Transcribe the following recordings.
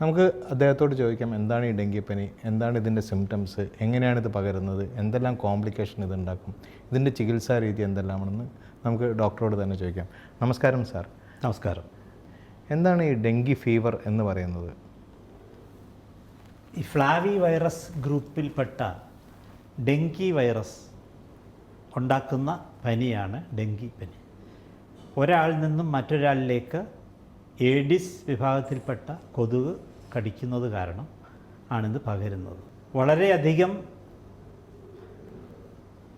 നമുക്ക് അദ്ദേഹത്തോട് ചോദിക്കാം എന്താണ് ഈ ഡെങ്കിപ്പനി? എന്താണ് ഇതിന്റെ സിംറ്റംസ് എങ്ങനെയാണ് ഇത് പകരുന്നത്? എന്തെല്ലാം കോംപ്ലിക്കേഷൻ ഇതുണ്ടാക്കും ഇതിന്റെ ചികിത്സാ രീതി എന്തെല്ലാമാണെന്ന് നമുക്ക് ഡോക്ടറോട് തന്നെ ചോദിക്കാം. നമസ്കാരം സാർ നമസ്കാരം. എന്താണ് ഈ ഡെങ്കി ഫീവർ എന്ന് പറയുന്നത്? ഈ ഫ്ലാവി വൈറസ് ഗ്രൂപ്പിൽപ്പെട്ട ഡെങ്കി വൈറസ് ഉണ്ടാക്കുന്ന പനിയാണ് ഡെങ്കി പനി. ഒരാളിൽ നിന്നും മറ്റൊരാളിലേക്ക് എഡിസ് വിഭാഗത്തിൽപ്പെട്ട കൊതുക് കടിക്കുന്നത് കാരണം ആണിത് പകരുന്നത്. വളരെയധികം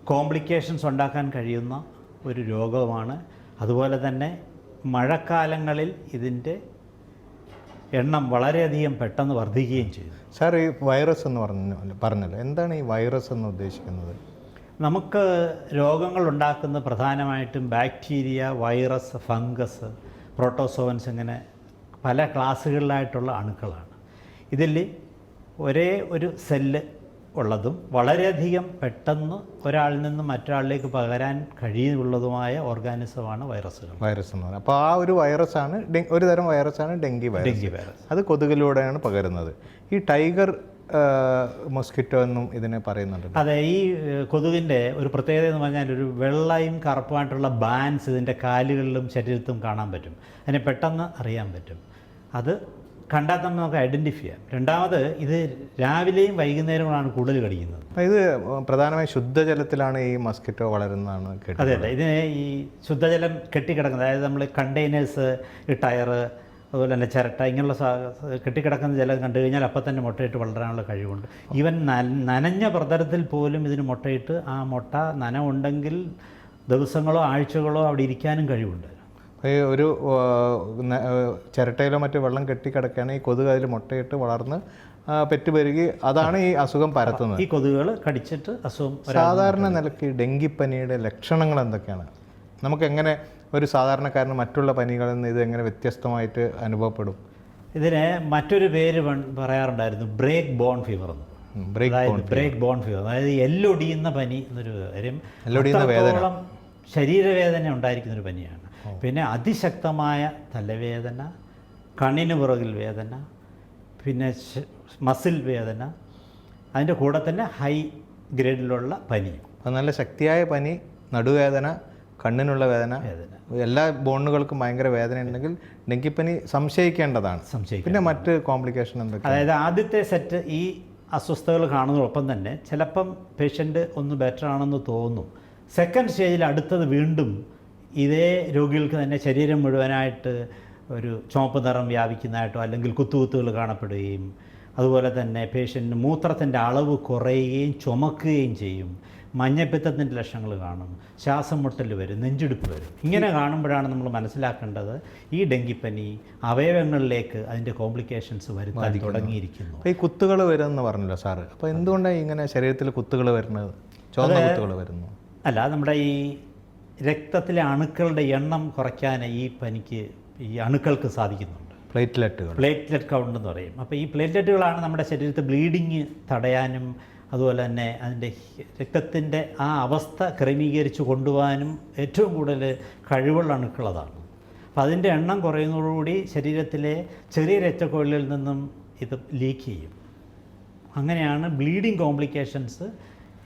കോംപ്ലിക്കേഷൻസ് ഉണ്ടാക്കാൻ കഴിയുന്ന ഒരു രോഗമാണ് അതുപോലെ തന്നെ മഴക്കാലങ്ങളിൽ ഇതിന്റെ എണ്ണം വളരെയധികം പെട്ടെന്ന് വർദ്ധിക്കുകയും ചെയ്തു. സാർ ഈ വൈറസ് എന്ന് പറഞ്ഞു പറഞ്ഞല്ലോ. എന്താണ് ഈ വൈറസ് എന്ന് ഉദ്ദേശിക്കുന്നത്? നമുക്ക് രോഗങ്ങൾ ഉണ്ടാക്കുന്ന പ്രധാനമായിട്ടും ബാക്ടീരിയ വൈറസ് ഫംഗസ് പ്രോട്ടോസോവൻസ് ഇങ്ങനെ പല ക്ലാസ്സുകളിലായിട്ടുള്ള അണുക്കളാണ്. ഇതിൽ ഒരേ ഒരു സെല്ല് ഉള്ളതും വളരെയധികം പെട്ടെന്ന് ഒരാളിൽ നിന്ന് മറ്റൊരാളിലേക്ക് പകരാൻ കഴിയുള്ളതുമായ ഓർഗാനിസമാണ് വൈറസുകൾ. വൈറസ് എന്ന് പറയുന്നത് അപ്പോൾ ആ ഒരു വൈറസാണ് ഒരു തരം വൈറസാണ് ഡെങ്കി വൈറസ്. Dengue virus. അത് കൊതുകിലൂടെയാണ് പകരുന്നത്. ഈ ടൈഗർ മൊസ്കിറ്റോ എന്നും ഇതിനെ പറയുന്നുണ്ട് അതെ ഈ കൊതുകിന്റെ ഒരു പ്രത്യേകത എന്ന് പറഞ്ഞാൽ ഒരു വെള്ളയും കറുപ്പുമായിട്ടുള്ള ബാൻസ് ഇതിന്റെ കാലുകളിലും ശരീരത്തും കാണാൻ പറ്റും. അതിനെ പെട്ടെന്ന് അറിയാൻ പറ്റും. അത് കണ്ടാൽ തന്നെ നമുക്ക് ഐഡന്റിഫൈ ചെയ്യാം. രണ്ടാമത് ഇത് രാവിലെയും വൈകുന്നേരങ്ങളാണ് കൂടുതൽ കടിക്കുന്നത്. ഇത് പ്രധാനമായും ശുദ്ധജലത്തിലാണ് ഈ മസ്കിറ്റോ വളരുന്നതാണ് അതെ അതെ. ഇതിന് ഈ ശുദ്ധജലം കെട്ടിക്കിടക്കുന്നത്. അതായത് നമ്മൾ കണ്ടെയ്നേഴ്സ് ഈ ടയറ് അതുപോലെ തന്നെ ചിരട്ട ഇങ്ങനെയുള്ള സാ- കെട്ടിക്കിടക്കുന്ന ജലം കണ്ടു കഴിഞ്ഞാൽ അപ്പം തന്നെ മുട്ടയിട്ട് വളരാനുള്ള കഴിവുണ്ട്. ഈവൻ ന നനഞ്ഞ പ്രതരത്തിൽ പോലും ഇതിന് മുട്ടയിട്ട് ആ മുട്ട നനമുണ്ടെങ്കിൽ ദിവസങ്ങളോ ആഴ്ചകളോ അവിടെ ഇരിക്കാനും കഴിവുണ്ട്. ഈ ഒരു ചിരട്ടയിലോ മറ്റോ വെള്ളം കെട്ടിക്കിടക്കുകയാണെങ്കിൽ ഈ കൊതുക് അതിൽ മുട്ടയിട്ട് വളർന്ന് പെറ്റുപെരുകി അതാണ് ഈ അസുഖം പരത്തുന്നത്. ഈ കൊതുകുകൾ കടിച്ചിട്ട് അസുഖം സാധാരണ നിലയ്ക്ക് ഡെങ്കിപ്പനിയുടെ ലക്ഷണങ്ങൾ എന്തൊക്കെയാണ്? നമുക്ക് എങ്ങനെ ഒരു സാധാരണക്കാരന് മറ്റുള്ള പനികളിൽ നിന്ന് ഇത് എങ്ങനെ വ്യത്യസ്തമായിട്ട് അനുഭവപ്പെടും? ഇതിന് മറ്റൊരു പേര് പറയാറുണ്ടായിരുന്നു ബ്രേക്ക് ബോൺ ഫീവർ എന്ന്. Break bone fever. അതായത് എല്ലൊടിയുന്ന പനി എന്നൊരു കാര്യം. എല്ലൊടിയുന്ന വേദന. ശരീരവേദന ഉണ്ടായിരിക്കുന്ന ഒരു പനിയാണ്. പിന്നെ അതിശക്തമായ തലവേദന കണ്ണിന് പുറകിൽ വേദന പിന്നെ മസിൽ വേദന അതിന്റെ കൂടെ തന്നെ ഹൈ ഗ്രേഡിലുള്ള പനി. അത് നല്ല ശക്തിയായ പനി നടുവേദന കണ്ണിനുള്ള വേദന എല്ലാ ബോണുകൾക്കും ഭയങ്കര വേദന ഉണ്ടെങ്കിൽ ഡെങ്കിപ്പനി സംശയിക്കേണ്ടതാണ്. സംശയിക്കും പിന്നെ മറ്റ് കോംപ്ലിക്കേഷൻ എന്തൊക്കെ അതായത് ആദ്യത്തെ സെറ്റ് ഈ അസ്വസ്ഥതകൾ കാണുന്നതോടൊപ്പം തന്നെ ചിലപ്പം പേഷ്യന്റ് ഒന്ന് ബെറ്റർ ആണെന്ന് തോന്നും സെക്കൻഡ് സ്റ്റേജിൽ അടുത്തത് വീണ്ടും ഇതേ രോഗികൾക്ക് തന്നെ ശരീരം മുഴുവനായിട്ട് ഒരു ചുവപ്പ് നിറം വ്യാപിക്കുന്നതായിട്ടോ അല്ലെങ്കിൽ കുത്തുകുത്തുകൾ കാണപ്പെടുകയും അതുപോലെ തന്നെ പേഷ്യന്റിന് മൂത്രത്തിന്റെ അളവ് കുറയുകയും ചുമക്കുകയും ചെയ്യും. മഞ്ഞപ്പിത്തത്തിന്റെ ലക്ഷണങ്ങൾ കാണുന്നു. ശ്വാസം മുട്ടൽ വരും നെഞ്ചെടുപ്പ് വരും. ഇങ്ങനെ കാണുമ്പോഴാണ് നമ്മൾ മനസ്സിലാക്കേണ്ടത് ഈ ഡെങ്കിപ്പനി അവയവങ്ങളിലേക്ക് അതിന്റെ കോംപ്ലിക്കേഷൻസ് വരുത്താൻ തുടങ്ങിയിരിക്കുന്നു. ഈ കുത്തുകൾ വരുമെന്ന് പറഞ്ഞല്ലോ സാറ്. അപ്പോൾ എന്തുകൊണ്ടാണ് ഇങ്ങനെ ശരീരത്തിൽ കുത്തുകൾ വരുന്നത്? ചുവന്ന കുത്തുകൾ വരുന്നു. അല്ല നമ്മുടെ ഈ രക്തത്തിലെ അണുക്കളുടെ എണ്ണം കുറയ്ക്കാൻ ഈ പനിക്ക് ഈ അണുക്കൾക്ക് സാധിക്കുന്നുണ്ട്. പ്ലേറ്റ്ലെറ്റുകൾ. പ്ലേറ്റ്ലെറ്റ് കൗണ്ട് എന്ന് പറയും. അപ്പോൾ ഈ പ്ലേറ്റ്ലെറ്റുകളാണ് നമ്മുടെ ശരീരത്തിൽ ബ്ലീഡിങ് തടയാനും അതുപോലെ തന്നെ അതിന്റെ രക്തത്തിന്റെ ആ അവസ്ഥ ക്രമീകരിച്ച് കൊണ്ടുപോകാനും ഏറ്റവും കൂടുതൽ കഴിവുള്ള അണുക്കളതാണ്. അപ്പോൾ അതിന്റെ എണ്ണം കുറയുന്നതോടുകൂടി ശരീരത്തിലെ ചെറിയ രക്തക്കൊഴലിൽ നിന്നും ഇത് ലീക്ക് ചെയ്യും. അങ്ങനെയാണ് ബ്ലീഡിങ് കോംപ്ലിക്കേഷൻസ്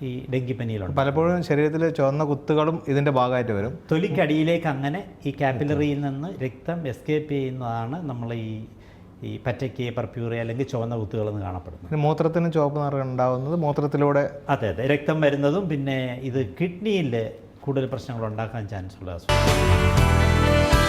ഈ ഡെങ്കിപ്പനിയിലുണ്ട്. പലപ്പോഴും ശരീരത്തിൽ ചുവന്ന കുത്തുകളും ഇതിന്റെ ഭാഗമായിട്ട് വരും. തൊലിക്കടിയിലേക്ക് അങ്ങനെ ഈ കാപ്പിലറിയിൽ നിന്ന് രക്തം എസ്കേപ്പ് ചെയ്യുന്നതാണ് നമ്മൾ ഈ ഈ പറ്റയ്ക്ക് പർപ്യൂറി അല്ലെങ്കിൽ ചുവന്ന കുത്തുകളെന്ന് കാണപ്പെടുന്നത്. പിന്നെ മൂത്രത്തിന് ചുവപ്പ് നിറം ഉണ്ടാകുന്നത് മൂത്രത്തിലൂടെ. അതെ അതെ. രക്തം വരുന്നതും പിന്നെ ഇത് കിഡ്നിയിൽ കൂടുതൽ പ്രശ്നങ്ങൾ ഉണ്ടാക്കാൻ ചാൻസ് ഉള്ള അസുഖം.